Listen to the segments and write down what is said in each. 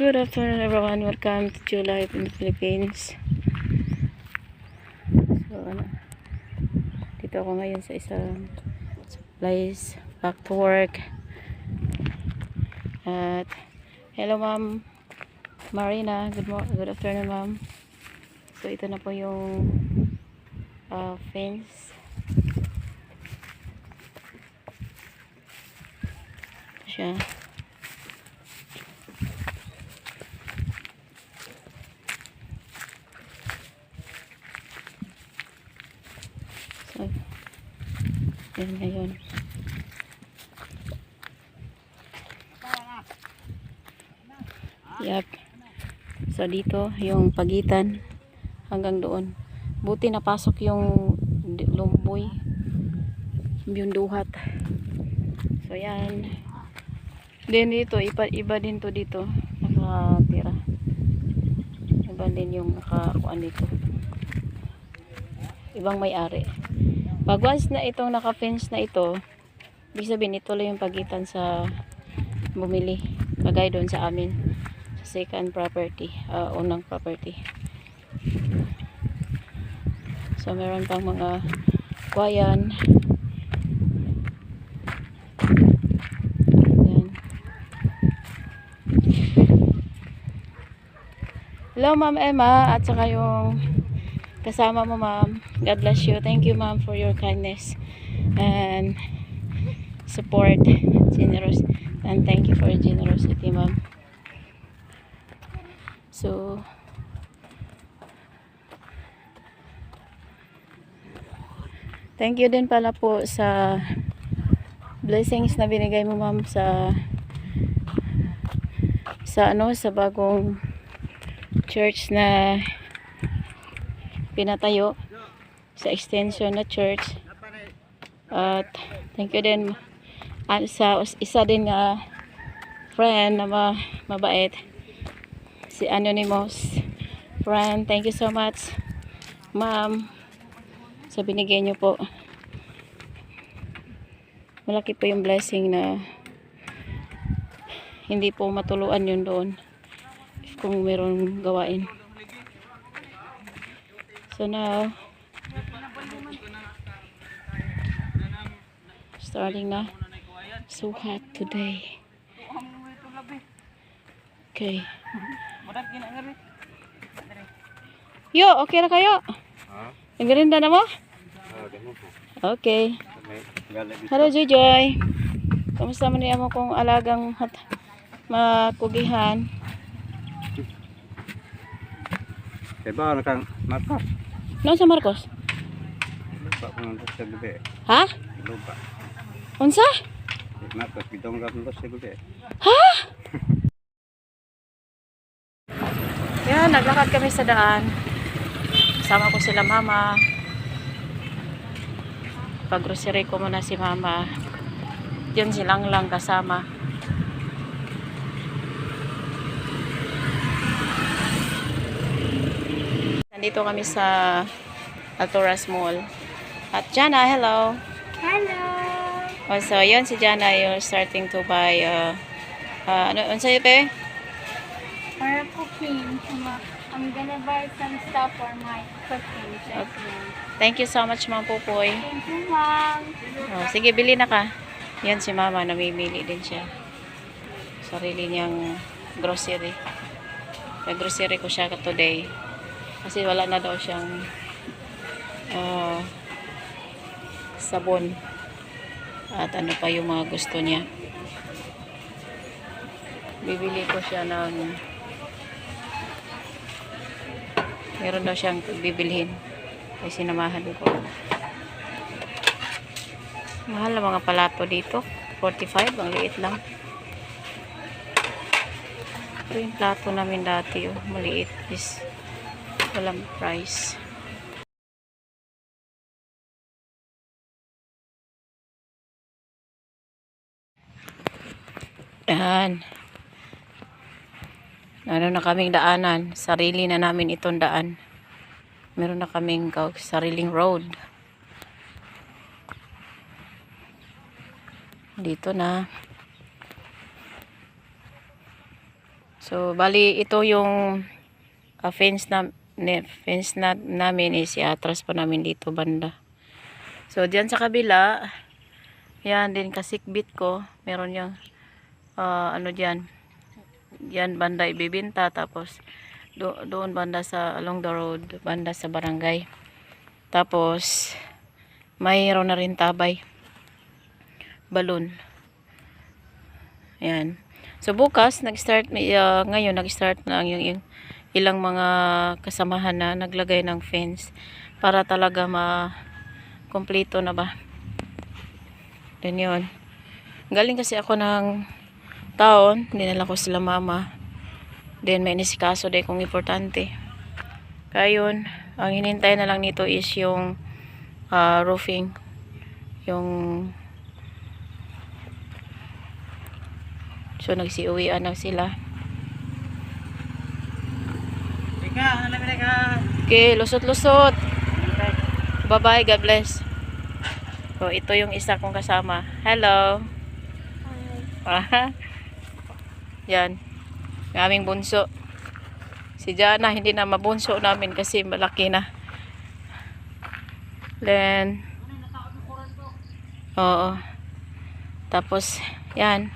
Good afternoon everyone. Welcome to True Life in the Philippines. So, ano, dito ako ngayon sa isang place. Back to work. At, hello ma'am. Marina. Good, good afternoon ma'am. So, ito na po yung uh, fence. Ito siya. So, yan ngayon. Yep. So, dito, yung pagitan hanggang doon. Buti napasok yung lumboy. Yung duhat. So, yan. Then dito, iba, iba din to dito. Nakatira. Iba din yung nakakuan dito. Ibang may-ari. Pag once na itong naka-fence na ito, ibig sabihin ito lang yung pagitan sa bumili. Kagaya doon sa amin. Sa second property. ah, unang property. So, meron pang mga kwayan. Yan. Hello, Ma'am Emma. At saka yung kasama mo, Ma'am. God bless you. Thank you, Ma'am, for your kindness and support. Generous. And thank you for your generosity, Ma'am. So, thank you din pala po sa blessings na binigay mo, Ma'am, sa sa ano, sa bagong church na pinatayo sa extension na church. At thank you din at sa isa din nga friend na ma, mabait si Anonymous. Friend thank you so much ma'am sa binigay niyo po. Malaki po yung blessing na hindi po matuluan yun doon kung meron gawain So now, starting na. So hot today. Okay. Yo, okay na kayo? Ha? Nagrinda na mo? Ah. Okay. Hello, Joy. Kamusta man niya mo kung alagang hat makugihan? Kaya ba na kang Marcos? No sa Marcos? Lupa ko nang sa gabi. Ha? Lupa. Unsa? Marcos, bidong ka nang sa gabi. Yan, naglakad kami sa daan. Kasama ko sila mama. Pag-grocery ko muna si mama. Yun silang lang kasama. Nandito kami sa Altoras Mall. At Jana, hello. Hello! Oh, so, yun si Jana, you're starting to buy, uh, uh, ano, ano sa'yo, te? For cooking, I'm gonna buy some stuff for my cooking session. Thank you so much, Ma'am Pupoy. Thank you, Mom. Oh, sige, bili na ka. Yan si mama, namimili din siya. Sarili niyang grocery. Nag-grocery ko siya today. Kasi wala na daw siyang ah, sabon. At ano pa yung mga gusto niya. Bibili ko siya ng meron daw siyang bibilhin. Kasi sinamahan ko. Mahal na mga palato dito. 45, ang liit lang. Pero yung plato namin dati, oh, maliit is walang price. Yan. Ano na kaming daanan. Sarili na namin itong daan. Meron na kaming sariling road. Dito na. So, bali ito yung uh, fence na fence na namin is iatras pa namin dito banda. So, diyan sa kabila, yan din kasikbit ko, meron yung ah, ano diyan. Yan banda ibibinta tapos do, doon banda sa along the road, banda sa barangay. Tapos mayroon na rin tabay. Balon. Ayan. So bukas nag-start uh, ngayon nag-start na yung, yung ilang mga kasamahan na naglagay ng fence para talaga ma kompleto na ba. Then yun. Galing kasi ako ng taon, dinala ko sila mama. Then may nisikaso din kung importante. Kaya yun, ang hinintay na lang nito is yung ah, roofing. Yung So nagsiuwian na sila. Ika, alam na ka. Okay, lusot-lusot. Bye-bye, God bless. So ito yung isa kong kasama. Hello. Ah, Yan. Ang aming bunso. Si Jana, hindi na mabunso namin kasi malaki na. Then, oo. Tapos, yan.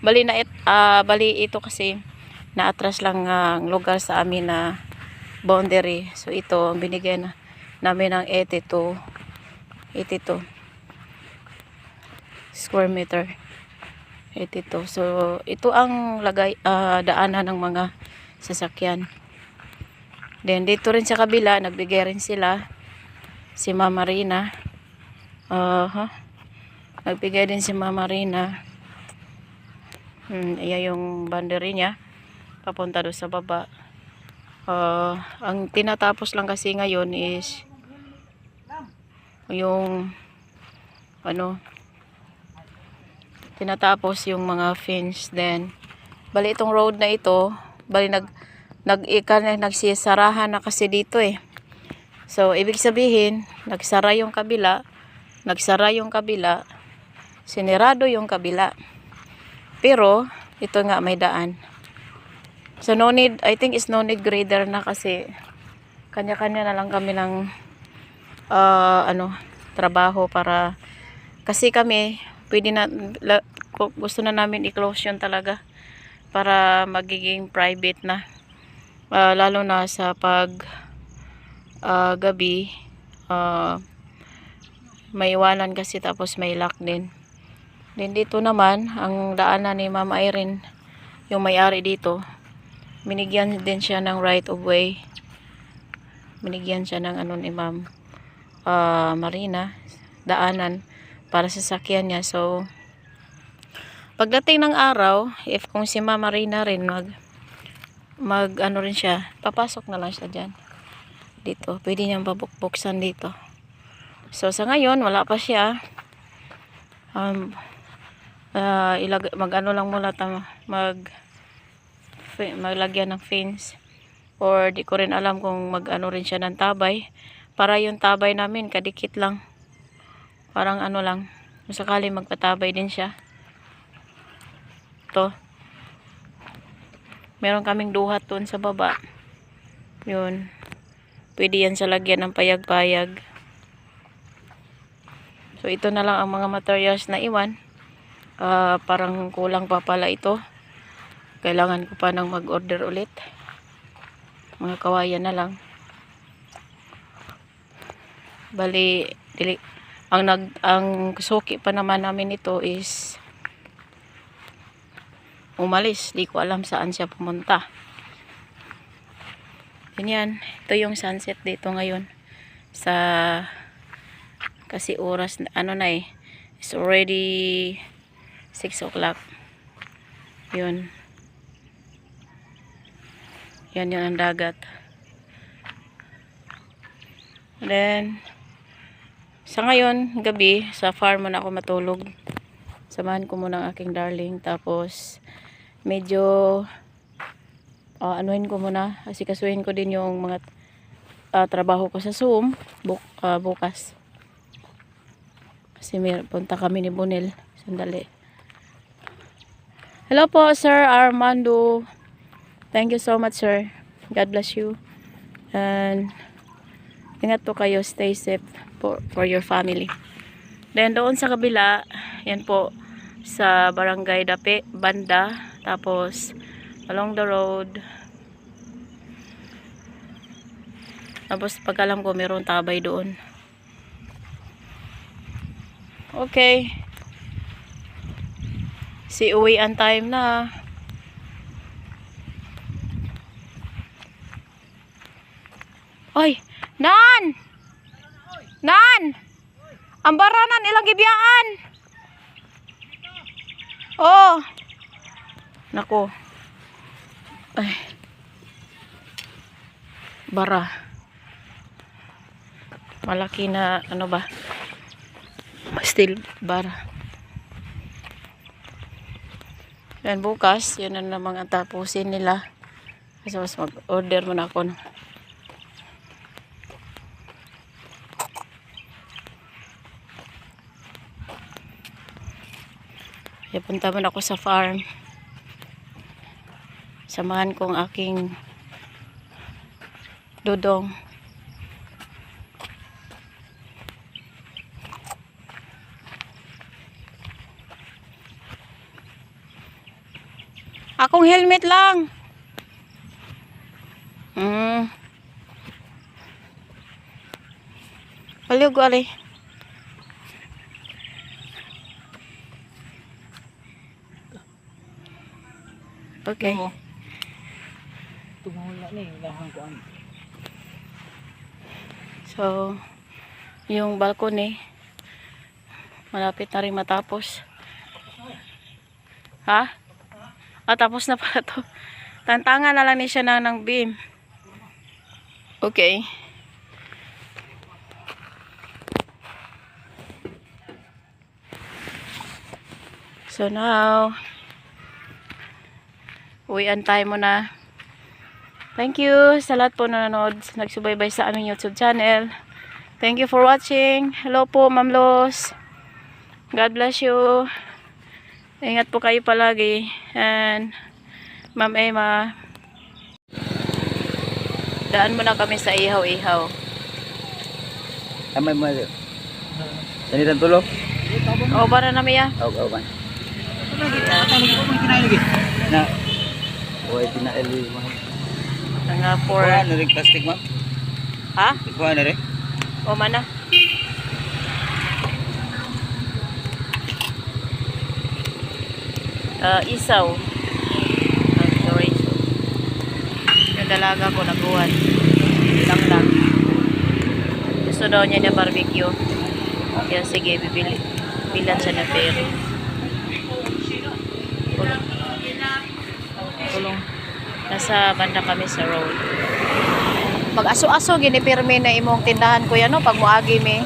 Bali na it, ah, bali ito kasi naatras lang ang lugar sa amin na boundary. So ito, ang binigay na namin ng 82 82 square meter. 82. So, ito ang lagay, ah, daanan ng mga sasakyan. Then, dito rin sa kabila, nagbigay rin sila. Si Mama Rina. Uh, huh? Nagbigay din si Mama Rina. Hmm, iya yung boundary niya. Papunta doon sa baba. Ah, ang tinatapos lang kasi ngayon is yung ano tinatapos yung mga fence then bali itong road na ito bali nag nag ikan nagsisarahan na kasi dito eh. So ibig sabihin nagsara yung kabila nagsara yung kabila sinirado yung kabila. Pero ito nga may daan so no need I think is no need grader na kasi kanya-kanya na lang kami ng ah, ano trabaho para kasi kami pwede na la, gu- gusto na namin i-close yun talaga para magiging private na. Ah, lalo na sa pag ah, gabi ah, may iwanan kasi tapos may lock din. Din dito naman ang daanan ni Ma'am Irene yung may-ari dito binigyan din siya ng right of way. Binigyan siya ng ano ni Ma'am ah, Marina daanan para sa sakyan niya. So pagdating ng araw if kung si Ma'am Marina rin mag mag ano rin siya papasok na lang siya dyan. Dito pwede niyang babukbuksan dito. So sa ngayon wala pa siya. Um, ah, ilag mag ano lang muna ta mag maglagyan ng fence. Or di ko rin alam kung mag ano rin siya ng tabay. Para yung tabay namin kadikit lang. Parang ano lang sakali magpatabay din siya. To meron kaming duhat doon sa baba. Yun. Pwede yan sa lagyan ng payag-payag. So ito na lang ang mga materials na iwan. Ah, parang kulang pa pala ito kailangan ko pa nang mag-order ulit. Mga kawayan na lang. Bali dili, ang nag ang suki pa naman namin ito is umalis. Di ko alam saan siya pumunta. Ganyan ito yung sunset dito ngayon. Sa kasi oras ano na eh. It's already 6 o'clock. Yun yan yun ang dagat. Then sa ngayon gabi sa farm muna ako matulog. Samahan ko muna ang aking darling. Tapos medyo uh, anuhin ko muna. Asikasuhin ko din yung mga ah, trabaho ko sa Zoom buk ah, bukas. Kasi may punta kami ni Bunel sandali. Hello po, Sir Armando. Thank you so much, sir. God bless you. And ingat po kayo. Stay safe for, for your family. Then doon sa kabila, yan po, sa Barangay Dape, Banda. Tapos, along the road. Tapos, pagkalam ko, meron tabay doon. Okay. Si uwi ang time na. Oy, nan! Nan! Ang baranan ilang gibiyaan. Oh. Nako. Ay. Bara. Malaki na ano ba? Still bara. Yan bukas, yun na namang ang tapusin nila. Kasi mas mag-order muna ako. ng- Kaya punta muna ako sa farm. Samahan ko ang aking dudong. Akong helmet lang. Hmm. Baliw ko ali. Okay. Tumula ni, lahang ko ang. So, yung balcony malapit na rin matapos. Ha? Ah, tapos na pala to. Tantangan na lang ni siya na ng beam. Okay. So now, uwian tayo muna. Thank you sa lahat po na nanonood, nagsubaybay sa aming YouTube channel. Thank you for watching. Hello po, Ma'am Los. God bless you. Ingat po kayo palagi. And, Ma'am Emma. Daan muna kami sa ihaw-ihaw. Amay mo. Sanitan tulo? O, para na miya. Aw, aw, man. Ano Na. Huwag tinaili mo. Nga for... Kuha na rin plastic mo. Ha? Kuha na rin. O, mana? Ah, isaw. Ang chorizo. Yung dalaga ko naguwan. Lang lang. Gusto daw niya na barbecue. Kaya sige, bibili. Bilan siya na pero. Kulong. Kulong. Nasa banda kami sa road. Pag aso-aso, ginipirme na imong tindahan ko yan, no? Pag muagi mi.